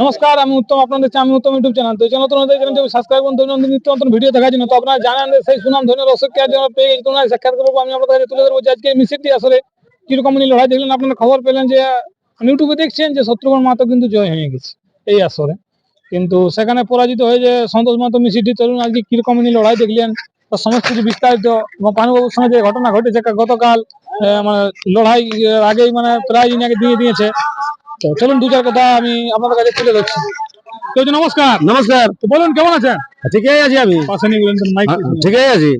নমস্কার, আমি উত্তম, আপনাদের আমি উত্তম ইউটিউব চ্যানেল। তো চ্যানেল হতে চ্যানেলটি সাবস্ক্রাইব করুন দৈনন্দিন নিত্য নতুন ভিডিও দেখার জন্য। তো আপনারা জানেন সেই সুনাম ধন্য দর্শককে আজ আমরা পেয়ে গেছি, তোমরা সাক্ষাৎ করব। আমি আপনাদের কাছে তুলে ধরবো যে আজকে মিছিলটি আসলে কীরকম উনি লড়াই দেখলেন। আপনারা খবর পেলেন যে ইউটিউবে দেখছেন যে শত্রুঘ্ন মাহাতো কিন্তু জয় হয়ে গেছে, এই আসরে। কিন্তু সেখানে পরাজিত হয়ে যে সন্তোষ মাহাতো মিছিলটি চলুন আজকে কীরকম উনি লড়াই দেখলেন তার সমস্ত কিছু বিস্তারিত পানুবাবুর সঙ্গে যে ঘটনা ঘটেছে গতকাল মানে লড়াই আগেই মানে প্রায় ইনাকে দিয়ে দিয়েছে। তো চলুন দু চার কথা আমি আপনাদের কাছে তুলে ধরছি। তো নমস্কার। নমস্কার। তো বলুন কেমন আছেন? ঠিকই আছি আমি। পাশে নিয়ে বলুন মাইক ঠিকই আছি।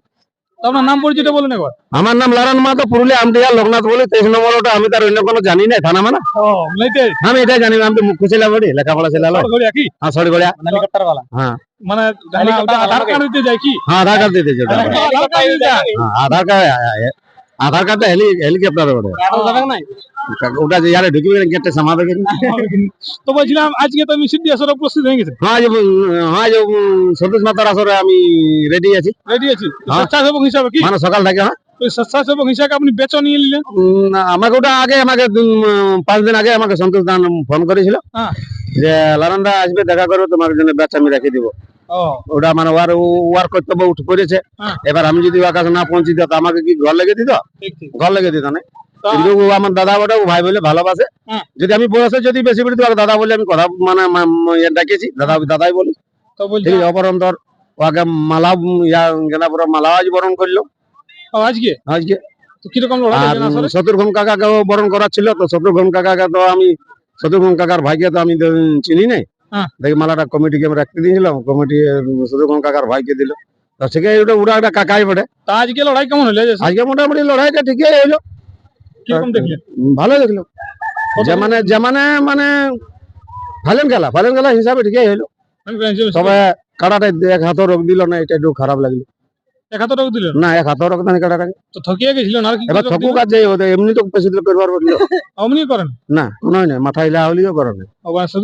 আপনার নাম পরিচয়টা বলুন একবার। আমার নাম লারান মাহাতো পুরুলিয়া আমডিয়া লোকনাথ বলি তেইশ নম্বর ওটা আমি তার অন্য কোনো জানি না থানা মানে। ও লাইতে আমি এটাই জানি আমি তো মুখ্য ছেলে বলি লেখাপড়া ছেলে কি হ্যাঁ সরি গড়িয়া হ্যাঁ। মানে আধার কার্ড দিতে যায় কি? হ্যাঁ আধার কার্ড দিতে যেটা আধার কার্ড হ্যাঁ, আধার কার্ড কার্ডটা হেলি হেলিকপ্টার ওটা ওটা যে ইয়ারে ঢুকিবে গেটটা সামাবে তো বলছিলাম আজকে তো আমি সিদ্ধি আসরে উপস্থিত হয়ে গেছে। হ্যাঁ হ্যাঁ সন্তোষ মাতার আসরে আমি রেডি আছি। রেডি আছি? তো হ্যাঁ। স্বেচ্ছাসেবক হিসাবে কি? মানে সকাল থেকে হ্যাঁ। স্বেচ্ছাসেবক হিসাবে আপনি বেচন নিয়ে নিলেন? আমাকে ওটা আগে আমাকে পাঁচ দিন আগে আমাকে সন্তোষ দান ফোন করেছিল। হ্যাঁ। যে লালনদা আসবে দেখা করবে তোমার জন্য ব্যাচ আমি রেখে দিব। ওটা মানে ওয়ার ওয়ার কর্তব্য উঠে পড়েছে হ্যাঁ। এবার আমি যদি ওর কাছে না পৌঁছি দিত আমাকে কি ঘর লেগে দিত? ঘর লেগে দিত না। কিন্তু ও আমার দাদা বটে ও ভাই বলে ভালোবাসে। হ্যাঁ। যদি আমি বয়সে যদি বেশি বেশি ওকে দাদা বলে আমি কথা মানে ইয়ে ডাকিয়েছি। দাদা দাদাই বলি। অপরন্তর ওকে মালা ইয়া গেনা পুরো মালা আজ বরণ করল। আজকে? আজকে কীরকম শত্রুঘ্ন কাকাকেও বরণ ছিল তো শত্রুঘ্ন কাকাকে তো আমি শত্রুঘ্ন কাকার ভাইকে তো আমি চিনি নাই। হ্যাঁ। দেখি মালাটা কমিটিকে আমি রাখতে দিয়েছিলাম কমিটি শত্রুঘ্ন কাকার ভাইকে দিল। তো ওটা ওটা একটা কাকাই বটে। তা আজকে লড়াই কেমন হলো আজকে মোটামুটি লড়াইটা ঠিকই হইল কীরকম ভালো দেখল। যে মানে যে মানে মানে ফাইনাল খেলা ফাইনাল খেলা হিসাবে ঠিকই হইল তবে কাটাটা এক হাতও রোগ দিল না এটা একটু খারাপ লাগল। এক হাতে রোগ দিলেন? না এক তো ঠকিয়ে কি এবার ঠকুক আর যাই হতো এমনি তো দিলে করবার পারল অমনি করেন? না কোনো না মাথা হিলা হলিও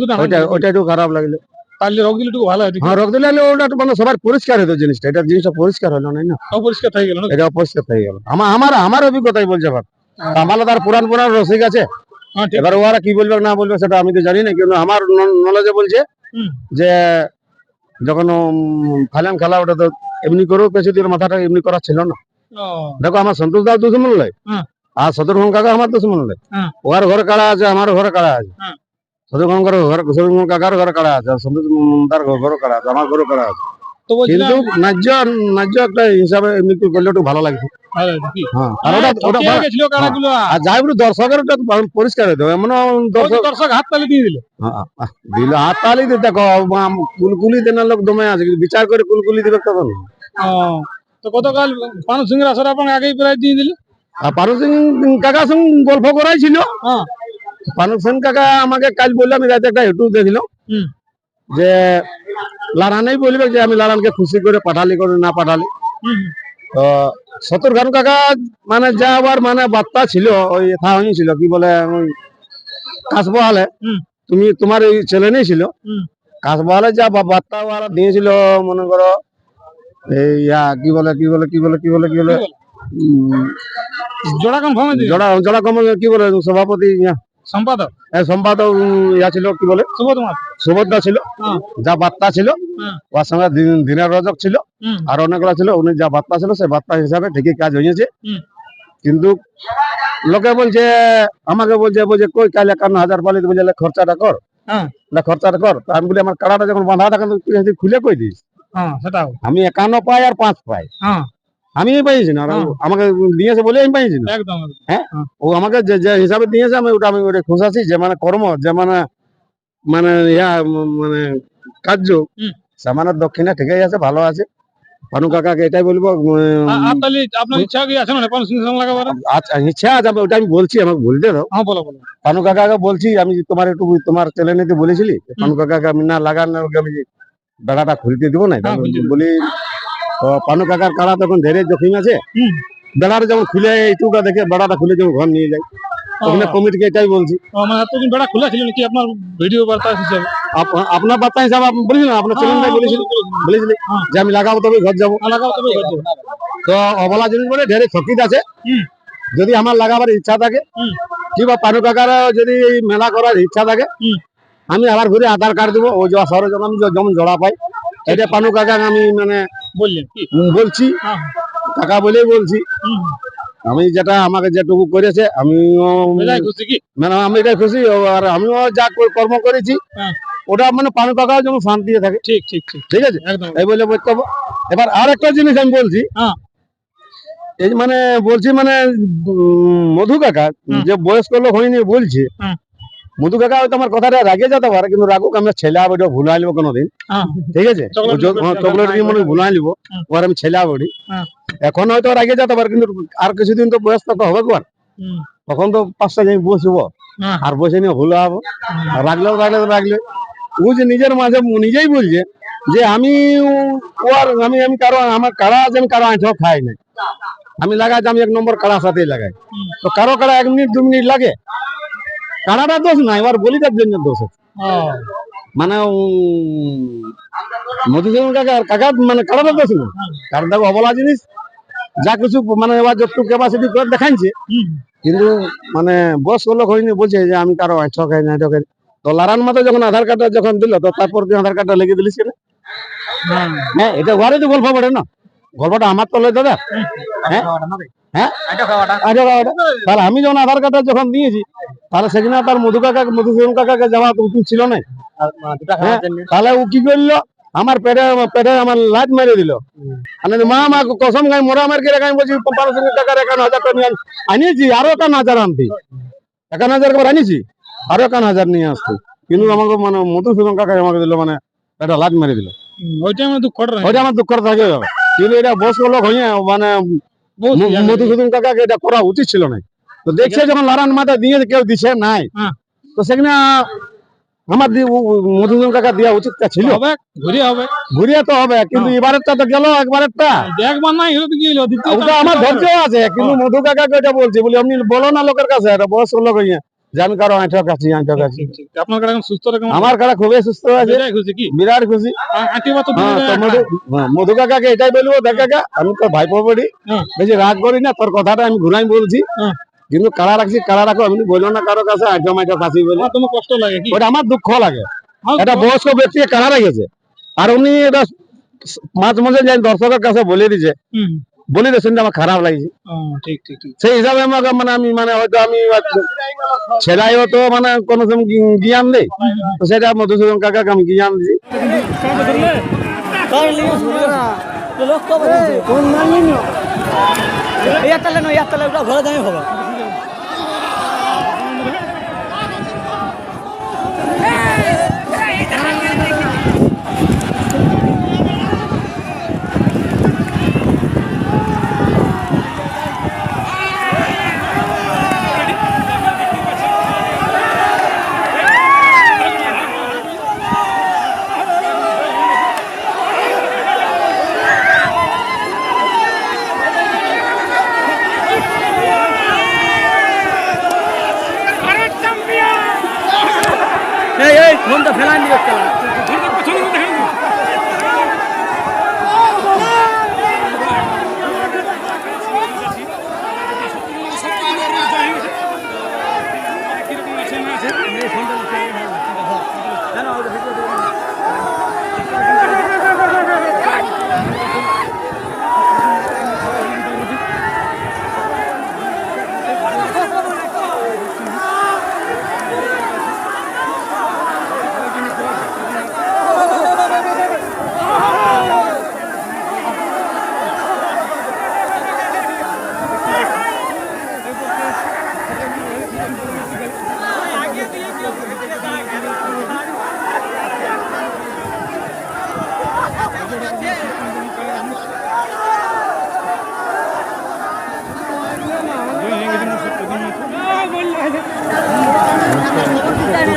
না মানে না একটু খারাপ লাগল। তাহলে রোগ দিলে একটু ভালো হয় হ্যাঁ রোগ দিলে ওটা মানে সবার পরিষ্কার হতো জিনিসটা। এটা জিনিসটা পরিষ্কার হলো না না। অপরিষ্কার গেল না এটা অপরিষ্কার হয়ে গেল। আমার আমার আমার অভিজ্ঞতাই বলছে ভাব আমার তার পুরান পুরান রসিক আছে। হ্যাঁ এবার ওরা কি বলবে না বলবে সেটা আমি তো জানি না কিন্তু আমার নলেজে বলছে যে যখন খালাম খেলা ওটা তো এমনি করেও পেছে দিয়ে মাথাটা এমনি করা ছিল না। দেখো আমার সন্তোষ দাস দুশ্মন লয়। হ্যাঁ। আর শত্রুঘ্ন কাকা আমার দুশ্মন লয়। হ্যাঁ। ওর ঘর কাড়া আছে? আমার ঘর কাড়া আছে? হ্যাঁ। শত্রুঘ্ন ঘর শত্রুঘ্ন কাকার ঘর কাড়া আছে? আর সন্তোষ দার ঘর কাড়া আছে? আমার ঘরে কাড়া আছে? তো বলছিলাম কিন্তু ন্যায্য ন্যায্য একটা হিসাবে এমনি করলে একটু ভালো লাগছে। ভালো হয়েছে কি? হ্যাঁ আর ওটা ওটা গেছিল কারাগুলো। আর যাই বলি দর্শকের ওটা পরিষ্কার হইতে এমন দর্শক দর্শক হাত তালি দিয়ে দিল। দিল হাত তালি দিতে দেখো কুলকুলি দেনার লোক দমে আছে বিচার করে কুলকুলি দিবে তখন। তো গতকাল পানু সিংহের আসরে আপনাকে আগেই প্রায় দিয়ে দিল? আর পানু সিং কাকার সঙ্গে গল্প করাই ছিল হ্যাঁ। পানু সিং কাকা আমাকে কাল বললে আমি রাতে একটা ইউটিউব দেখছিলাম হুম। যে লারানেই বলবে যে আমি লারানকে খুশি করে পাঠালি করে না পাঠালি। তো সতর খান কাকা মানে যা আবার মানে বার্তা ছিল ওই থা হয়েছিল কি বলে ওই কাশবহালে। তুমি তোমার এই ছেলে নেই ছিল। কাশবহালে যা বার্তা ওরা দিয়েছিল মনে করো এই ইয়া কি বলে কি বলে কি বলে কি বলে কি বলে? জোড়া দিল জড়া জড়া কম কি বলে সভাপতি ইয়া, সম্পাদক? এ, সম্পাদক ইয়া ছিল কি বলে? মাস সুভদ্রা ছিল হ্যাঁ। যা বার্তা ছিল হ্যাঁ। ওর সঙ্গে দিনের রজক ছিল আর অনেকগুলো ছিল উনি যা বার্তা ছিল সেই বার্তা হিসাবে ঠিকই কাজ হয়েছে। কিন্তু লোকে বলছে আমাকে বলছে বলছে কই কাল একান্ন হাজার পালি বলছে "লে, খরচাটা কর। হ্যাঁ। না খরচাটা কর। তা আমি বলি আমার কাড়াটা যখন বাঁধা থাকে তুই খুলে কই দিস? হ্যাঁ আমি একান্ন পাই আর পাঁচ পাই। হ্যাঁ। আমি পাইছি না হ্যাঁ। আমাকে দিয়েছে বলে আমি পাইছি না। একদম ও আমাকে যে যে হিসাবে দিয়েছে আমি ওটা আমি ওটা খুশ আছি যে মানে কর্ম যে মানে মানে ইয়া মানে কার্য হুম। সামানের দক্ষিণে ঠিকই আছে ভালো আছে। পানু কাকাকে এটাই বলব উম, আ- আর তাহলে আপনার ইচ্ছা কি আছে না পানু সিং সঙ্গে লাগাবার? আচ্ছা ইচ্ছা আছে ওটা আমি বলছি আমাকে বলতে দাও। হ্যাঁ বলো বলো। পানু কাকাকে বলছি আমি তোমার একটু তোমার ছেলে নিতে বলেছিলি পানু কাকাকে আমি না লাগান না, আমি বেড়াটা খুলতে দিব না হ্যাঁ। বলি পানু কাকার কাড়া তখন ধীরে জখিম আছে। বেড়াটা যখন খুলে এইটুকা দেখে বেড়াটা খুলে যখন ঘর নিয়ে যায়। ওখানে কমিটিকে এটাই বলছি। এতদিন বেড়া খোলা ছিল নাকি আপনার ভিডিও বার্তা হিসেবে? আপনার বার্তা হিসাবে আপনি বলেছিলেন আপনার বলেছিলেন হ্যাঁ। যে আমি লাগাবো তবে ঘর যাব। তবে ঘর যাব। তো অবলা জিনিস বলে ঢেরে আছে। যদি আমার লাগাবার ইচ্ছা থাকে। কিংবা পানু কাকার যদি মেলা করার ইচ্ছা থাকে আমি আবার ঘুরে আধার কার্ড দেবো ও যাওয়া শহরে যখন আমি যেমন জড়া পাই এটা পানু কাকা আমি মানে বললেন বলছি হ্যাঁ। কাকা বলেই বলছি। আমি যেটা আমাকে যেটুকু করেছে আমিও মানে আমি এটা খুশি আর আমিও যা কর্ম করেছি হ্যাঁ। ওটা মানে পানু কাকাও যেন শান্তি থাকে। ঠিক ঠিক ঠিক। ঠিক আছে? একদম। এই বলে বক্তব্য এবার আর একটা জিনিস আমি বলছি। হ্যাঁ। এই মানে বলছি মানে মধু কাকা যে বয়স্ক লোক হয়নি বলছে। মধু কাকা হয়তো আমার কথাটা রাগে যেতে পারে কিন্তু রাগুক আমরা ছেলে আবার ভুলাই নিবো কোনোদিন। হ্যাঁ। ঠিক আছে? চকলেট দিয়ে মনে হয় ভুলাই নিবো। ওর আমি ছেলে হ্যাঁ। এখন হয়তো রাগে যেতে পারে কিন্তু আর কিছুদিন তো বয়স তো হবে কোয়ার? তখন তো পাঁচটা যাই বসবো হ্যাঁ। আর বসে নিয়ে ভুলে হব। আর রাখলেও রাখলে রাখলে ও যে নিজের মাঝে নিজেই বলছে যে আমি ও- ও আর আমি আমি কারও আমার কাড়া আছে আমি কারও আঁঠো খাই না আমি লাগাই আমি এক নম্বর কাড়ার সাথেই লাগাই। তো কারও কাড়া এক মিনিট দু মিনিট লাগে? কাড়াটা দোষ না এবার বলিটার জন্য দোষ আছে। মানে উম, মধুসূদন কাকা আর কাকা মানে কাড়াটা দোষ না কারণ দেখো অবলা জিনিস যা কিছু মানে এবার যতটুকু ক্যাপাসিটি করে দেখাইছে কিন্তু মানে বয়স লোক হয়নি বলছে যে আমি কারও আঁঠো খাই না না। তো লারান মাতা যখন আধার কার্ডটা যখন দিল তো তারপর তুই আধার কার্ডটা লেগে দিলিস কেন হ্যাঁ। হ্যাঁ এটা ঘরে তো গল্প পড়ে না? গল্পটা আমার তো দাদা। হ্যাঁ? হ্যাঁ? তাহলে আমি যখন আধার কার্ডটা যখন দিয়েছি তাহলে সেখানে তার মধু কাকা মধুসূদন কাকাকে যাওয়া উচিত ছিল না। হ্যাঁ, তাহলে ও কি করল? আমার পেটে পেটে আমার লাট মেরে দিল। মা মা কসম গাই মোরা মার কে আমি বলছি পাঁচশো টাকার একান্ন হাজার টাকা আনিয়েছি আরও একান্ন হাজার আনতে। একান্ন হাজার একবার আনিয়েছি আরও একান্ন হাজার নিয়ে আসতে। কিন্তু আমাকে মানে মধুসূদন কাকা আমাকে দিল মানে একটা লাট মেরে দিল। ওইটা আমার দুঃখ করে ওইটা আমার দুঃখ থাকে কিন্তু এটা বস লোক হইয়া মানে মধুসূদন কাকাকে এটা করা উচিত ছিল না। তো দেখছে যখন লারান মাথা দিয়ে কেউ দিছে নাই। হ্যাঁ। তো সেখানে আমার মধুসূদন কাকা দেওয়া উচিত ছিল। হবে ঘুরে হবে। ঘুরিয়ে তো হবে কিন্তু এবারেরটা তো গেল একবারেরটা। দেখবার নাই ওটা আমার ধৈর্য আছে কিন্তু মধু কাকাকে এটা বলছি বলি আপনি বলো না লোকের কাছে এটা বয়স্ক লোক হইয়া। যে আমি কারও আঁঠো কাছি আঁঠো কাছি ঠিক, ঠিক। আপনার কাছে সুস্থ রকম? আমার কারা খুবই সুস্থ আছে। খুশি কি? বিরাট খুশি। আঁটি বা তো হ্যাঁ। মধু হ্যাঁ, কাকাকে এটাই বলব দেখ কাকা আমি পড়ি হ্যাঁ। বেশি রাগ করি না তোর কথাটা আমি ঘুরাই বলছি। কিন্তু কারা রাখছি কারা রাখো আমি বলল না কারও কাছে আঁঠো মাইঠো কাছি বলে। আমার তোমার কষ্ট লাগে ওটা আমার দুঃখ লাগে। এটা বয়স্ক ব্যক্তি কারা রেখেছে? আর উনি এটা মাঝে মাঝে যাই দর্শকের কাছে বলে দিছে। বলে যে আমার খারাপ লাগছে। ঠিক ঠিক সেই হিসাবে আমাকে মানে আমি মানে হয়তো আমি ছেলাই হয়তো মানে কোনো সময় জ্ঞান দেই। তো সেটা মধুসূদন কাকাকে আমি জ্ঞান দিই ইয়ারটালে নয় ইয়ারটালে ওটা ঘরে হবে এই ফোনটা ফেলাই নিয়ে একটা রাস্তার ভালো মোবাইলটা